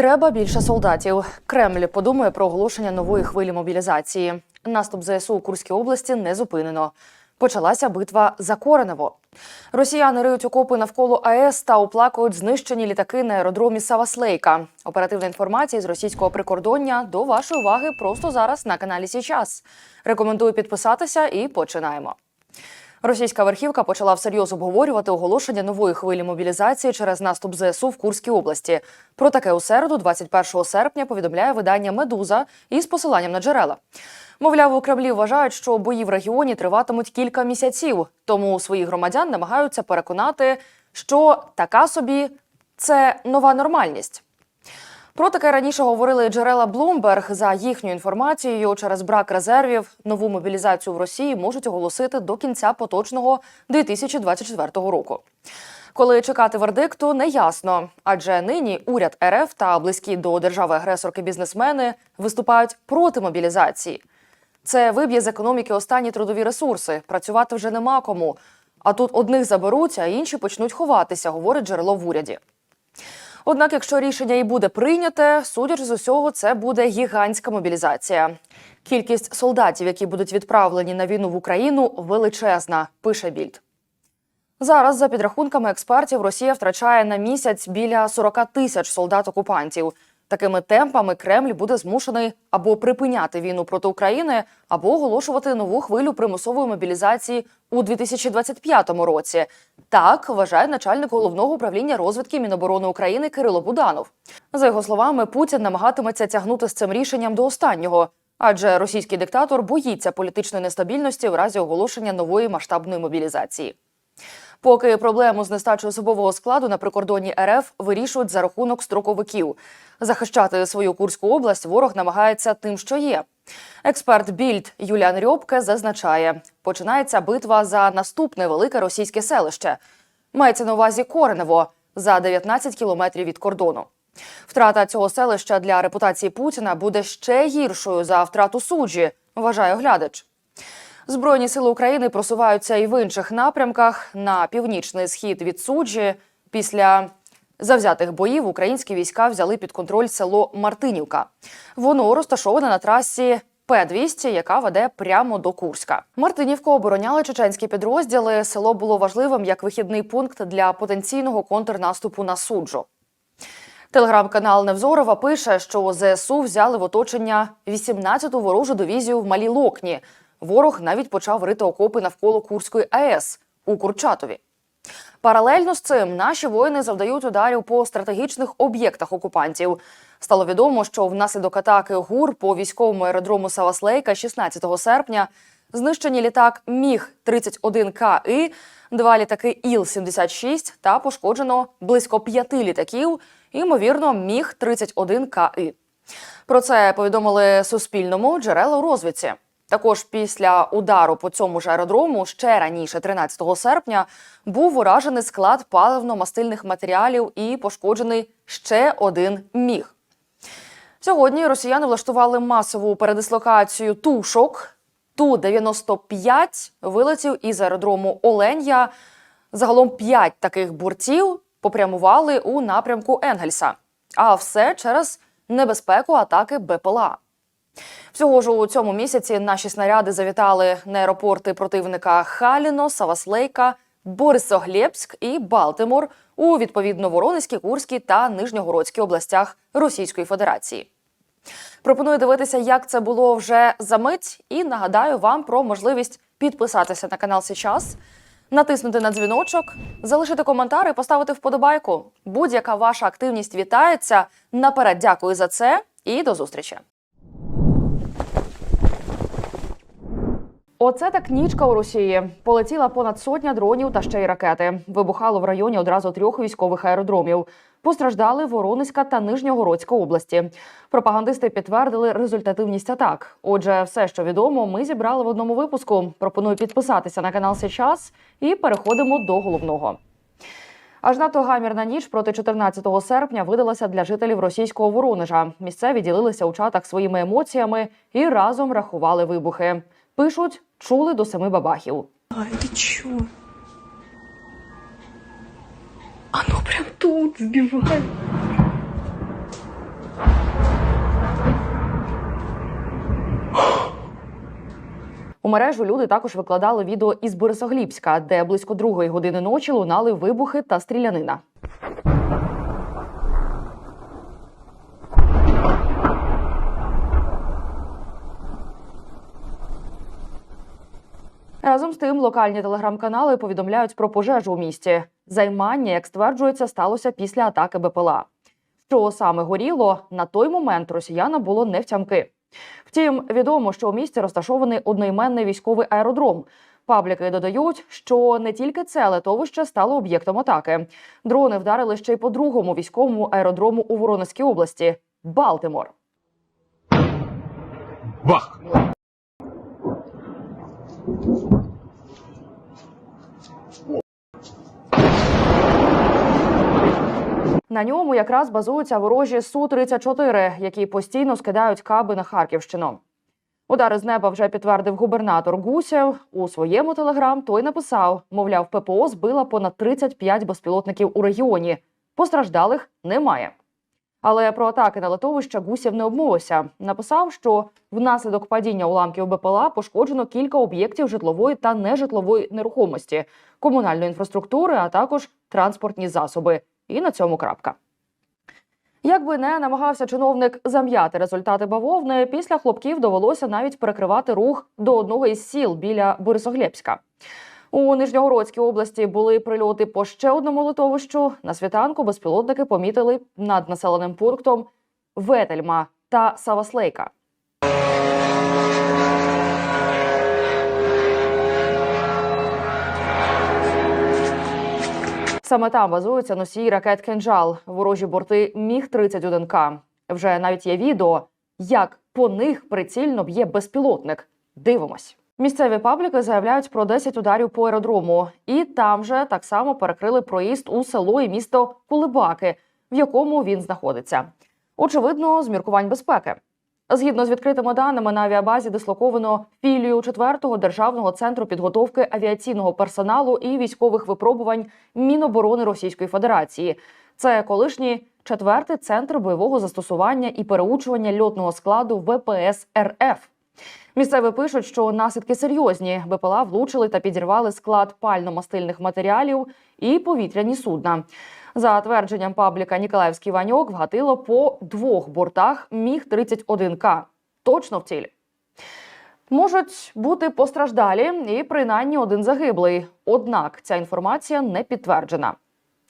Треба більше солдатів. Кремль подумає про оголошення нової хвилі мобілізації. Наступ ЗСУ у Курській області не зупинено. Почалася битва за Коренево. Росіяни риють окопи навколо АЕС та оплакують знищені літаки на аеродромі Саваслейка. Оперативна інформація з російського прикордоння до вашої уваги просто зараз на каналі Січас. Рекомендую підписатися і починаємо. Російська верхівка почала всерйоз обговорювати оголошення нової хвилі мобілізації через наступ ЗСУ в Курській області. Про таке у середу, 21 серпня, повідомляє видання Медуза із посиланням на джерела. Мовляв, у Кремлі вважають, що бої в регіоні триватимуть кілька місяців, тому своїх громадян намагаються переконати, що така собі це нова нормальність. Про таке раніше говорили джерела Bloomberg. За їхньою інформацією, через брак резервів нову мобілізацію в Росії можуть оголосити до кінця поточного 2024 року. Коли чекати вердикту, не ясно, адже нині уряд РФ та близькі до держави-агресорки бізнесмени виступають проти мобілізації. Це виб'є з економіки останні трудові ресурси. Працювати вже нема кому. А тут одних заберуть, а інші почнуть ховатися, говорить джерело в уряді. Однак, якщо рішення і буде прийняте, судячи з усього, це буде гігантська мобілізація. Кількість солдатів, які будуть відправлені на війну в Україну, величезна, пише Більд. Зараз, за підрахунками експертів, Росія втрачає на місяць біля 40 тисяч солдат-окупантів. Такими темпами Кремль буде змушений або припиняти війну проти України, або оголошувати нову хвилю примусової мобілізації у 2025 році. Так вважає начальник головного управління розвідки Міноборони України Кирило Буданов. За його словами, Путін намагатиметься тягнути з цим рішенням до останнього, адже російський диктатор боїться політичної нестабільності в разі оголошення нової масштабної мобілізації. Поки проблему з нестачою особового складу на прикордонні РФ вирішують за рахунок строковиків. Захищати свою Курську область ворог намагається тим, що є. Експерт Більд Юліан Рьобке зазначає, починається битва за наступне велике російське селище. Мається на увазі Коренево за 19 кілометрів від кордону. Втрата цього селища для репутації Путіна буде ще гіршою за втрату суджі, вважає оглядач. Збройні сили України просуваються і в інших напрямках на північний схід від суджі. Після завзятих боїв українські війська взяли під контроль село Мартинівка. Воно розташоване на трасі. П-200, яка веде прямо до Курська. Мартинівку обороняли чеченські підрозділи. Село було важливим як вихідний пункт для потенційного контрнаступу на суджу. Телеграм-канал Невзорова пише, що ЗСУ взяли в оточення 18-ту ворожу дивізію в Малій Локні. Ворог навіть почав рити окопи навколо Курської АЕС у Курчатові. Паралельно з цим наші воїни завдають ударів по стратегічних об'єктах окупантів. Стало відомо, що внаслідок атаки ГУР по військовому аеродрому Саваслейка 16 серпня знищені літак Міг 31 КІ, два літаки Іл-76 та пошкоджено близько п'яти літаків, ймовірно, Міг 31 КІ. Про це повідомили Суспільному джерела у розвідці. Також після удару по цьому ж аеродрому ще раніше, 13 серпня, був уражений склад паливно-мастильних матеріалів і пошкоджений ще один міг. Сьогодні росіяни влаштували масову передислокацію тушок. Ту-95 вилетів із аеродрому Оленя. Загалом п'ять таких борців попрямували у напрямку Енгельса. А все через небезпеку атаки БПЛА. Всього ж у цьому місяці наші снаряди завітали на аеропорти противника Халіно, Саваслейка, Борисоглєбськ і Балтимор у відповідно Воронезькій, Курській та Нижньогородській областях Російської Федерації. Пропоную дивитися, як це було вже за мить, і нагадаю вам про можливість підписатися на канал Сейчас, натиснути на дзвіночок, залишити коментар і поставити вподобайку. Будь-яка ваша активність вітається. Наперед дякую за це і до зустрічі. Оце так нічка у Росії. Полетіла понад сотня дронів та ще й ракети. Вибухало в районі одразу трьох військових аеродромів. Постраждали Воронезька та Нижньогородська області. Пропагандисти підтвердили результативність атак. Отже, все, що відомо, ми зібрали в одному випуску. Пропоную підписатися на канал Сейчас і переходимо до головного. Аж надто гамірна ніч проти 14 серпня видалася для жителів російського Воронежа. Місцеві ділилися у чатах своїми емоціями і разом рахували вибухи. Пишуть, чули до семи бабахів. Ай, ти чого? Оно ну прям тут збиває. У мережу люди також викладали відео із Борисоглібська, де близько другої години ночі лунали вибухи та стрілянина. Разом з тим, локальні телеграм-канали повідомляють про пожежу у місті. Займання, як стверджується, сталося після атаки БПЛА. Що саме горіло, на той момент росіяна було не втямки. Втім, відомо, що у місті розташований одноіменний військовий аеродром. Пабліки додають, що не тільки це летовище стало об'єктом атаки. Дрони вдарили ще й по другому військовому аеродрому у Воронезькій області Балтимор. Бах! На ньому якраз базуються ворожі су 34 які постійно скидають каби на Харківщину. Удари з неба вже підтвердив губернатор Гусєв. У своєму телеграм той написав: мовляв, ППО збила понад 35 безпілотників у регіоні. Постраждалих немає. Але про атаки на литовища Гусєв не обмовився. Написав, що внаслідок падіння уламків БПЛА пошкоджено кілька об'єктів житлової та нежитлової нерухомості, комунальної інфраструктури, а також транспортні засоби. І на цьому крапка. Як би не намагався чиновник зам'яти результати бавовни, після хлопків довелося навіть перекривати рух до одного із сіл біля Борисоглєбська. У Нижньогородській області були прильоти по ще одному литовищу. На світанку безпілотники помітили над населеним пунктом Ветельма та Саваслейка. Саме там базуються носії ракет «Кинжал», ворожі борти Міг 31 к Вже навіть є відео, як по них прицільно б'є безпілотник. Дивимось. Місцеві пабліки заявляють про 10 ударів по аеродрому, і там же так само перекрили проїзд у село і місто Кулебаки, в якому він знаходиться. Очевидно, з міркувань безпеки. Згідно з відкритими даними, на авіабазі дислоковано філію 4-го державного центру підготовки авіаційного персоналу і військових випробувань Міноборони Російської Федерації. Це колишній четвертий центр бойового застосування і переучування льотного складу ВПС РФ. Місцеві пишуть, що наслідки серйозні. БПЛА влучили та підірвали склад пально-мастильних матеріалів і повітряні судна. За твердженням пабліка Ніколаївський Ваньок вгатило по двох бортах Міг 31 к точно в цілі. Можуть бути постраждалі і принаймні один загиблий. Однак ця інформація не підтверджена.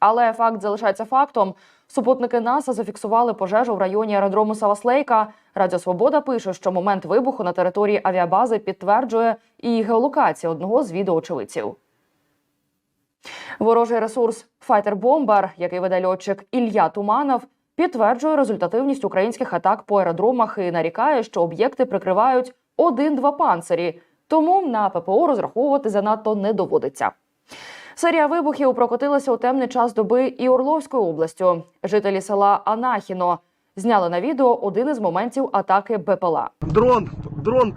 Але факт залишається фактом. Супутники НАСА зафіксували пожежу в районі аеродрому Саваслейка. Радіо Свобода пише, що момент вибуху на території авіабази підтверджує і геолокація одного з відеоочевидців. Ворожий ресурс Bomber, який веде льотчик Ілля Туманов, підтверджує результативність українських атак по аеродромах і нарікає, що об'єкти прикривають один-два панцирі, тому на ППО розраховувати занадто не доводиться. Серія вибухів прокотилася у темний час доби і Орловською областю. Жителі села Анахіно зняли на відео один із моментів атаки БПЛА. Дрон, дрон,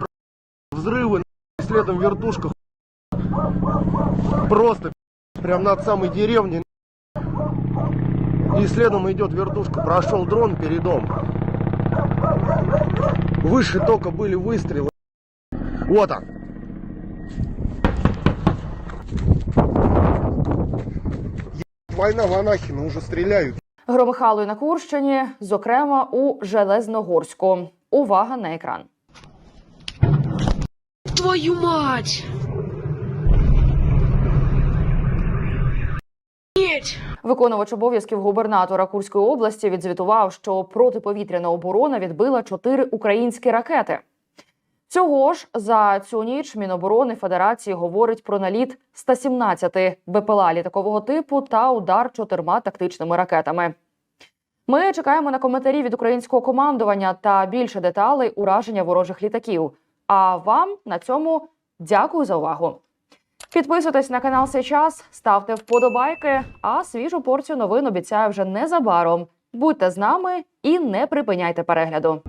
взрывы, следом вертушка. Просто прям над самой деревней. И следом идет вертушка. Прошел дрон передом. Выше только были выстрелы. Вот он. Ебать, Война в Анахино уже стреляют. Громихало на Курщині, зокрема у Железногорську. Увага на екран. Твою мать! Нет! Виконувач обов'язків губернатора Курської області відзвітував, що протиповітряна оборона відбила чотири українські ракети. Цього ж за цю ніч Міноборони Федерації говорить про наліт 117 БПЛА літакового типу та удар чотирма тактичними ракетами. Ми чекаємо на коментарі від українського командування та більше деталей ураження ворожих літаків. А вам на цьому дякую за увагу. Підписуйтесь на канал сейчас, ставте вподобайки, а свіжу порцію новин обіцяю вже незабаром. Будьте з нами і не припиняйте перегляду.